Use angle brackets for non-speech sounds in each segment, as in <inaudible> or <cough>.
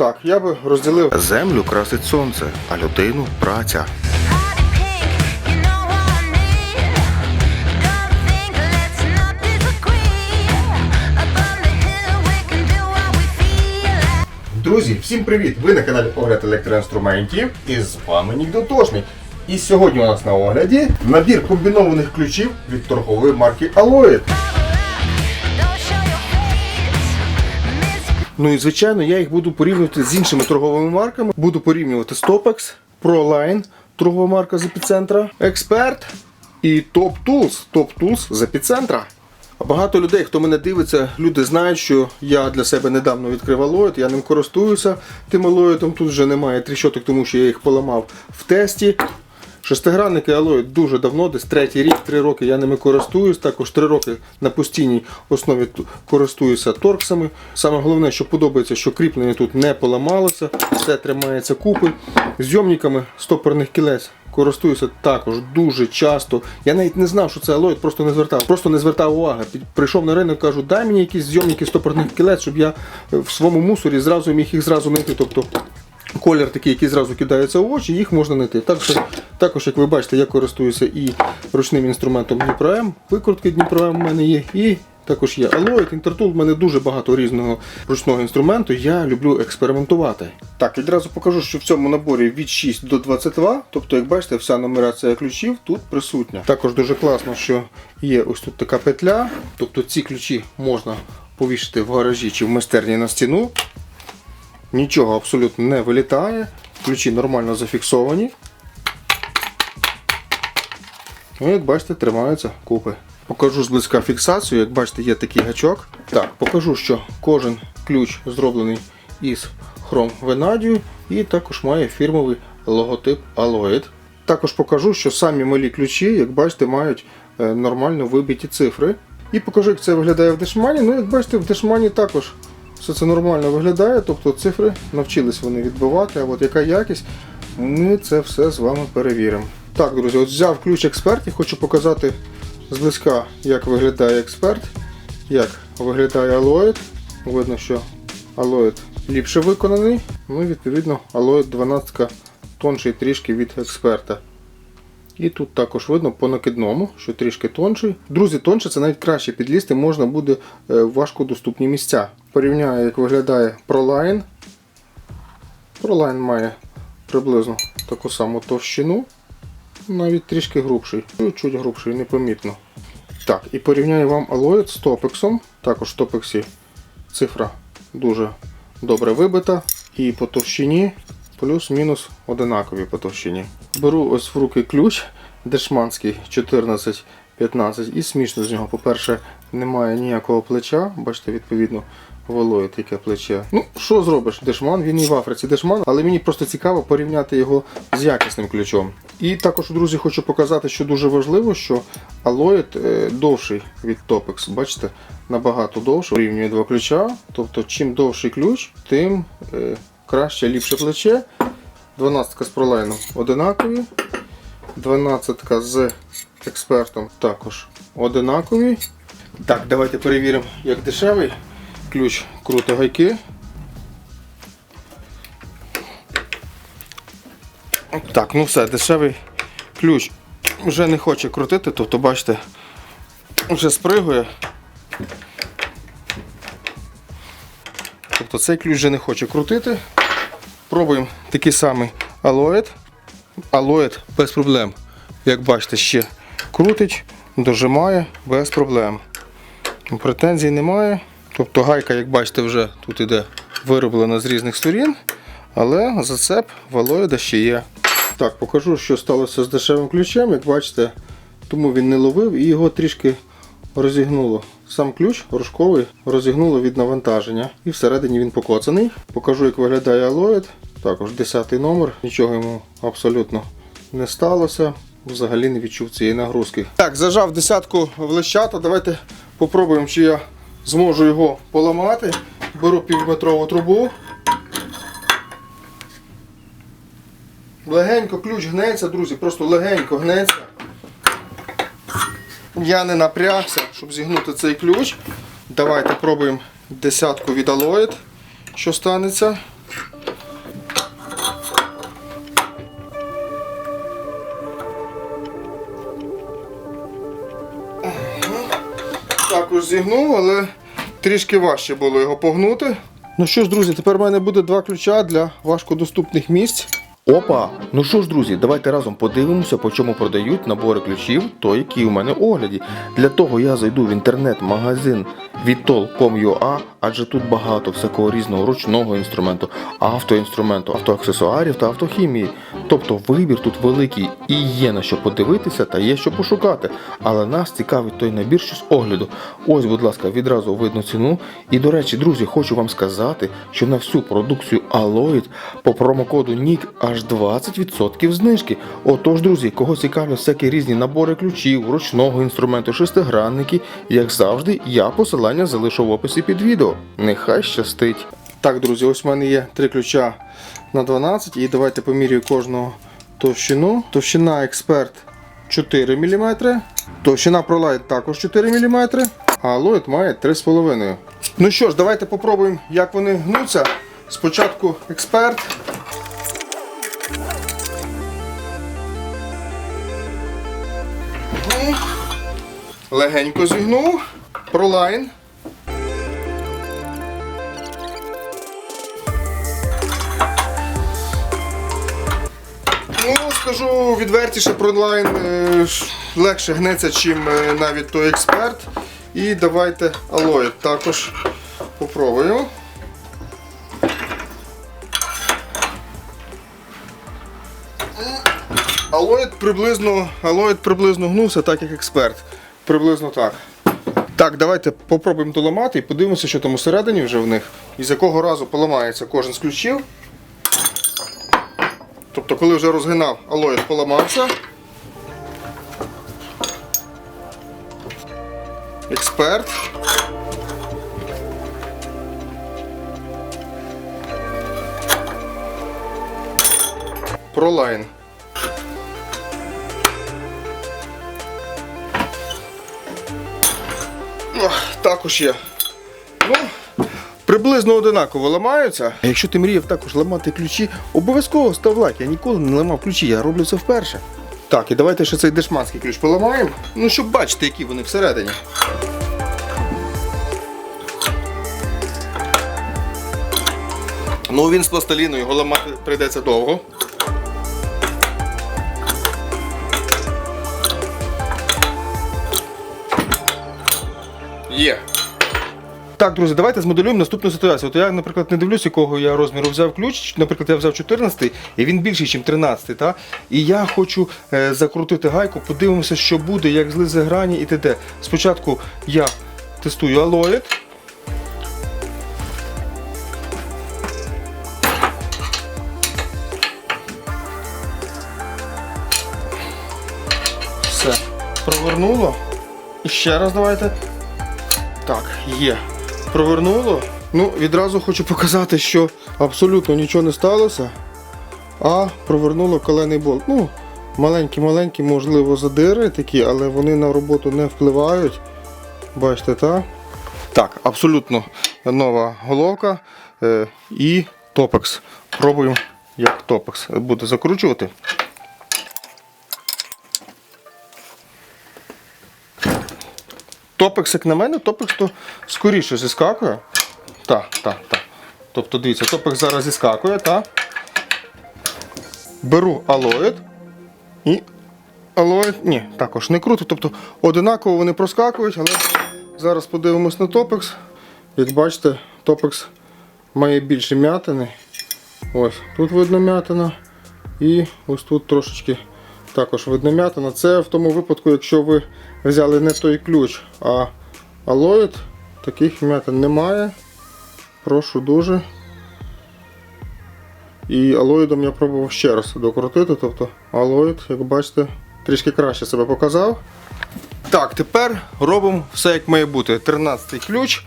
так. Я би розділив Землю красить сонце, а людину праця. Друзі, всім привіт! Ви на каналі Огляд електроінструментів і з вами Нік Дотошний. І сьогодні у нас на огляді набір комбінованих ключів від торгової марки Alloy. Ну і звичайно, я їх буду порівнювати з іншими торговими марками. Буду порівнювати Stopex, ProLine, торгова марка з епіцентра, Expert і Top Tools, Top Tools з епіцентра. Багато людей, хто мене дивиться, люди знають, що я для себе недавно відкрив Alloyd, я ним користуюся тим Alloyd, тут вже немає тріщоток, тому що я їх поламав в тесті. Шестигранники Alloy дуже давно, десь третій рік, три роки я ними користуюсь. Також три роки на постійній основі користуюся торксами. Саме головне, що подобається, що кріплення тут не поламалося, все тримається купи. Зйомниками стопорних кілець користуюся також дуже часто. Я навіть не знав, що це Alloy, просто не звертав. Просто не звертав уваги. Прийшов на ринок, кажу, дай мені якісь зйомники стопорних кілець, щоб я е, в своєму мусорі зразу міг їх зразу знайти. Тобто Колір такий, який зразу кидається в очі, їх можна знайти. Також, також, як ви бачите, я користуюся і ручним інструментом Дніпро М, викрутки Дніпро М в мене є, і також є Alloyd, Intertool, в мене дуже багато різного ручного інструменту, я люблю експериментувати. Так, відразу покажу, що в цьому наборі від 6 до 22, тобто, як бачите, вся нумерація ключів тут присутня. Також дуже класно, що є ось тут така петля, тобто ці ключі можна повішати в гаражі чи в майстерні на стіну. Нічого абсолютно не вилітає. Ключі нормально зафіксовані. Ну, як бачите, тримаються купи. Покажу зблизька фіксацію. Як бачите, є такий гачок. Так, покажу, що кожен ключ зроблений із хром венадію і також має фірмовий логотип Alloyd. Також покажу, що самі малі ключі, як бачите, мають е, нормально вибиті цифри. І покажу, як це виглядає в дешмані. Ну, як бачите, в дешмані також все це нормально виглядає, тобто цифри навчились вони відбивати, а от яка якість, ми це все з вами перевіримо. Так, друзі, от взяв ключ експерт і хочу показати зблизька, як виглядає експерт, як виглядає Alloyd. Видно, що Alloyd ліпше виконаний. Ну і відповідно Alloyd 12 тонший трішки від експерта. І тут також видно по накидному, що трішки тонший. Друзі, тонше це навіть краще підлізти, можна буде е, в важкодоступні місця. Порівняю, як виглядає ProLine. ProLine має приблизно таку саму товщину, навіть трішки грубший. Чуть грубший, непомітно. Так, і порівняю вам Alloyd з Topex. Також в Topex цифра дуже добре вибита. І по товщині плюс-мінус одинакові по товщині. Беру ось в руки ключ дешманський 14-15 і смішно з нього. По-перше, немає ніякого плеча. Бачите, відповідно, волоє таке плече. Ну, що зробиш? Дешман, він і в Африці дешман, але мені просто цікаво порівняти його з якісним ключом. І також, друзі, хочу показати, що дуже важливо, що Alloyd е, довший від Topex. Бачите, набагато довший. Порівнює два ключа. Тобто, чим довший ключ, тим е, краще, ліпше плече. 12 з пролайном одинакові. 12 з експертом також одинакові. Так, давайте перевіримо, як дешевий. Ключ круто гайки. Так, ну все, дешевий ключ вже не хоче крутити, тобто, бачите, вже спригує. Тобто цей ключ вже не хоче крутити. Пробуємо такий самий Alloyd. Alloyd без проблем. Як бачите, ще крутить, дожимає без проблем. Претензій немає. Тобто гайка, як бачите, вже тут іде вироблена з різних сторін, але зацеп в Alloyd ще є. Так, покажу, що сталося з дешевим ключем. Як бачите, тому він не ловив і його трішки розігнуло. Сам ключ рожковий розігнуло від навантаження. І всередині він покоцаний. Покажу, як виглядає Alloyd. Також 10 номер. Нічого йому абсолютно не сталося. Взагалі не відчув цієї нагрузки. Так, зажав десятку в лещата. Давайте попробуємо, чи я зможу його поламати. Беру півметрову трубу. Легенько ключ гнеться, друзі, просто легенько гнеться. Я не напрягся, щоб зігнути цей ключ. Давайте пробуємо десятку від Alloyd, що станеться. Також зігнув, але трішки важче було його погнути. Ну що ж, друзі, тепер в мене буде два ключа для важкодоступних місць. Опа! Ну що ж, друзі, давайте разом подивимося, по чому продають набори ключів, той, який у мене огляді. Для того я зайду в інтернет-магазин vitol.com.ua, адже тут багато всякого різного ручного інструменту, автоінструменту, автоаксесуарів та автохімії. Тобто вибір тут великий і є на що подивитися та є що пошукати. Але нас цікавить той набір, що з огляду. Ось, будь ласка, відразу видно ціну. І до речі, друзі, хочу вам сказати, що на всю продукцію Alloyd по промокоду NIC аж 20% знижки. Отож, друзі, кого цікавлять всякі різні набори ключів, ручного інструменту, шестигранники, як завжди, я посилання залишу в описі під відео. Нехай щастить. Так, друзі, ось в мене є три ключа на 12 і давайте поміряю кожного товщину. Товщина експерт 4 мм, товщина ProLight також 4 мм, а Alloyd має 3,5 Ну що ж, давайте попробуємо, як вони гнуться. Спочатку експерт. Легенько зігнув. ProLine. Скажу відвертіше, ProLine е, легше гнеться, чим е, навіть той експерт. І давайте Alloyd також попробую. Алоїд приблизно, алоїд приблизно гнувся так, як експерт. Приблизно так. Так, давайте попробуємо доламати і подивимося, що там усередині вже в них. І з якого разу поламається кожен з ключів. Тобто, коли вже розгинав, алоїд поламався. Експерт. Пролайн. Також є. Ну, приблизно одинаково ламаються. А якщо ти мріяв також ламати ключі, обов'язково став лайк. Я ніколи не ламав ключі, я роблю це вперше. Так, і давайте ще цей дешманський ключ поламаємо. Ну, щоб бачити, які вони всередині. Ну, він з пластиліну, його ламати прийдеться довго. Є. Так, друзі, давайте змоделюємо наступну ситуацію. От я, наприклад, не дивлюсь, якого я розміру взяв ключ. Наприклад, я взяв 14 і він більший, ніж 13. Та? І я хочу е, закрутити гайку, подивимося, що буде, як злизе грані і т.д. Спочатку я тестую алоїд. Все, провернуло. І ще раз давайте. Так, є. Провернуло. Ну, відразу хочу показати, що абсолютно нічого не сталося. А провернуло колений болт. Ну, маленькі-маленькі, можливо, задири такі, але вони на роботу не впливають. Бачите, так? Так, абсолютно нова головка е, і топекс. Пробуємо, як топекс буде закручувати. Топекс, як на мене, топекс то скоріше зіскакує. Так, так, так. Тобто, дивіться, топекс зараз зіскакує, так. Беру алоїд і алоїд, ні, також не круто. Тобто одинаково вони проскакують, але зараз подивимось на топекс. Як бачите, топекс має більше м'ятини. Ось тут видно м'ятина. І ось тут трошечки також видно м'ятина. Це в тому випадку, якщо ви взяли не той ключ, а алоїд, таких м'ятин немає. Прошу дуже. І алоїдом я пробував ще раз докрутити. Тобто алоїд, як бачите, трішки краще себе показав. Так, тепер робимо все як має бути. 13-й ключ.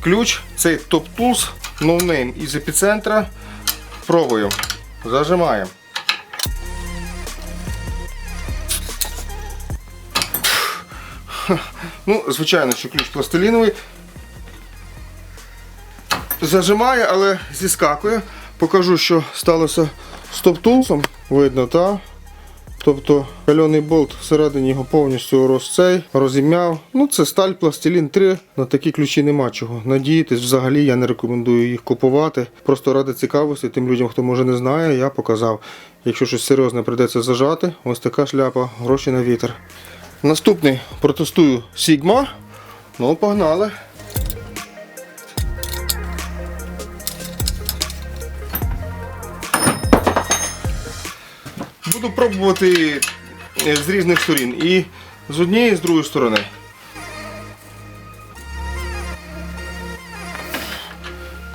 Ключ цей Top Tools No із епіцентра. Пробуємо. Зажимаємо. <laughs> Ну, звичайно, що ключ пластиліновий. Зажимає, але зіскакує. Покажу, що сталося з топтулсом. Видно, та? Тобто кальоний болт всередині його повністю розцей, розім'яв. Ну це сталь пластилін 3. На такі ключі нема чого. Надіятись, взагалі я не рекомендую їх купувати. Просто ради цікавості, тим людям, хто може не знає, я показав. Якщо щось серйозне прийдеться зажати, ось така шляпа, гроші на вітер. Наступний протестую Sigma. Ну, погнали. Буду пробувати е, з різних сторін. І з однієї, і з другої сторони.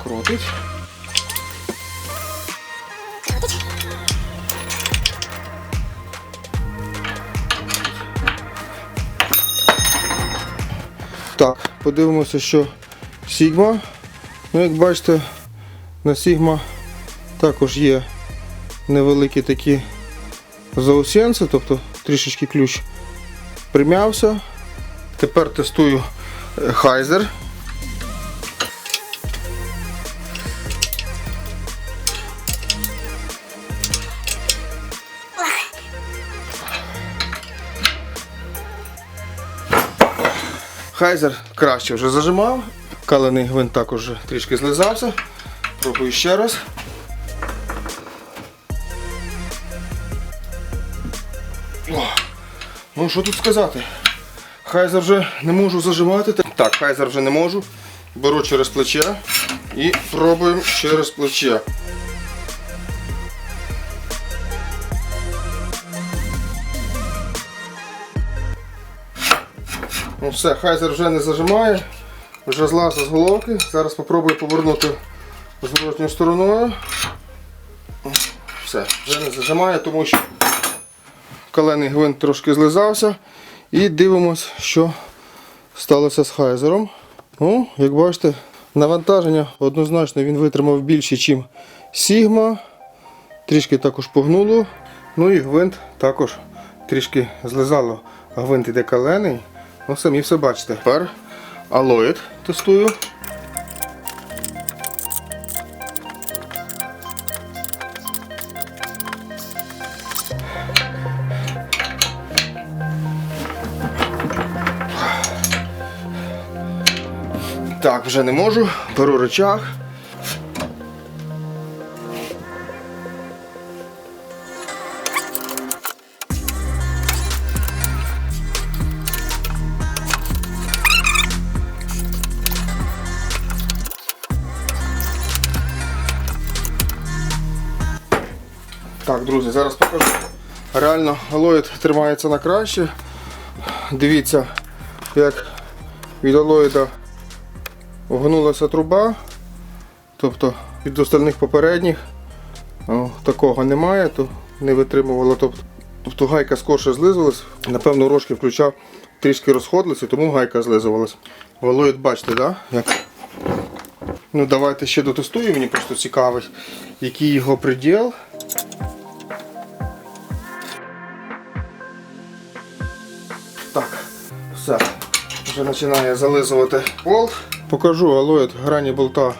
Крутить. Так, подивимося, що Sigma. Ну, як бачите, на Sigma також є невеликі такі заусенці, тобто трішечки ключ прим'явся. Тепер тестую е, хайзер. Хайзер краще вже зажимав. Калений гвинт також трішки злизався. Пробую ще раз. О, ну що тут сказати? Хайзер вже не можу зажимати. Так, хайзер вже не можу. Беру через плече і пробуємо через плече. Ну все, хайзер вже не зажимає, вже злазить з головки. Зараз спробую повернути зворотньою стороною. Все, вже не зажимає, тому що коленний гвинт трошки злизався. І дивимось, що сталося з хайзером. Ну, як бачите, навантаження однозначно він витримав більше, ніж Sigma. Трішки також погнуло. Ну і гвинт також трішки злизало. Гвинт іде калений. Ну, самі все бачите. Тепер алоїд тестую. Так, вже не можу. Беру рычаг. Так, друзі, зараз покажу. Реально алоїд тримається на краще. Дивіться, як від алоїда Огнулася труба, тобто від остальних попередніх о, такого немає, то не витримувала. Тобто, тобто гайка скорше злизувалась. Напевно, рожки включав, трішки розходилися, тому гайка злизувалась. Волоїд, бачите, да? як? Ну давайте ще дотестую, мені просто цікавить, який його приділ. Все. Вже починає зализувати болт. Покажу алоїд грані болта,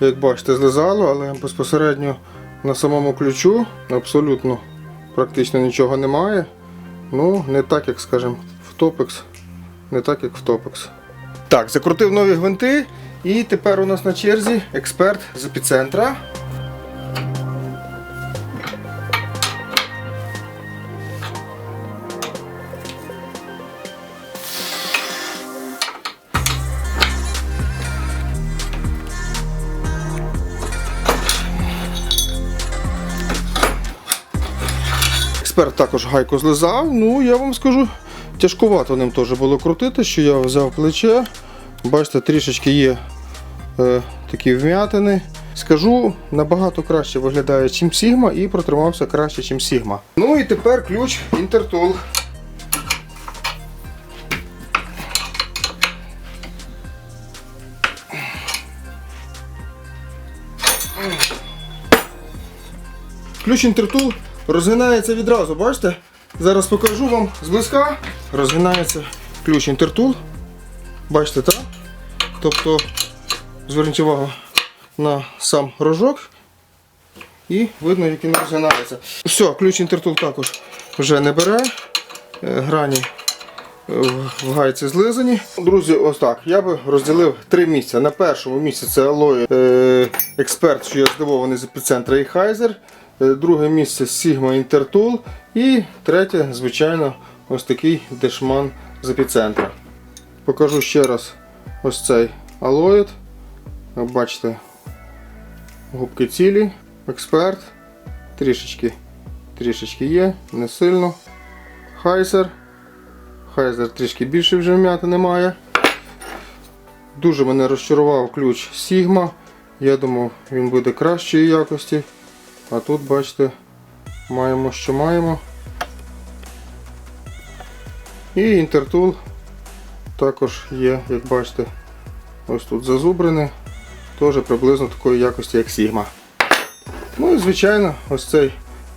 як бачите, злизало, але безпосередньо на самому ключу абсолютно практично нічого немає. Ну, не так, як, скажімо, в Topex. Не так, як в Topex. Так, закрутив нові гвинти. І тепер у нас на черзі експерт з епіцентра. Експерт також гайку злизав. Ну, я вам скажу, тяжкувато ним теж було крутити, що я взяв плече. Бачите, трішечки є е, такі вм'ятини. Скажу, набагато краще виглядає, ніж Sigma і протримався краще, ніж Sigma. Ну і тепер ключ Intertool. Ключ Intertool розгинається відразу, бачите? Зараз покажу вам зблизька. Розгинається ключ Intertool. Бачите, так? Тобто, зверніть увагу на сам рожок і видно, як він розгинається. Все, ключ Intertool також вже не бере. Е, Грані в в гайці злизані. Друзі, ось так. Я би розділив три місця. На першому місці це Alloy е, Експерт, що я здивований з епіцентра і Хайзер. Е, Друге місце Sigma Intertool. І третє, звичайно, ось такий дешман з епіцентра. Покажу ще раз ось цей. Як бачите, губки цілі, експерт. Трішечки, трішечки є, не сильно. Хайзер. Хайзер трішки більше вже вм'яти немає. Дуже мене розчарував ключ Sigma. Я думав, він буде кращої якості. А тут, бачите, маємо, що маємо. І Intertool також є, як бачите, ось тут зазубрене. Теж приблизно такої якості, як Sigma. Ну і звичайно, ось цей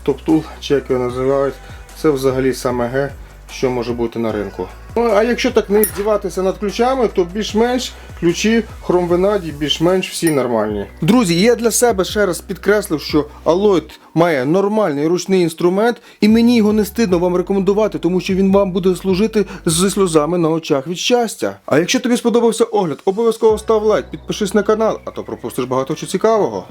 топ-тул, чи як його називають, це взагалі саме Г, що може бути на ринку. Ну, а якщо так не здіватися над ключами, то більш-менш ключі Venadi більш-менш всі нормальні. Друзі, я для себе ще раз підкреслив, що Alloyd має нормальний ручний інструмент, і мені його не стидно вам рекомендувати, тому що він вам буде служити зі сльозами на очах від щастя. А якщо тобі сподобався огляд, обов'язково став лайк, підпишись на канал, а то пропустиш багато чого цікавого.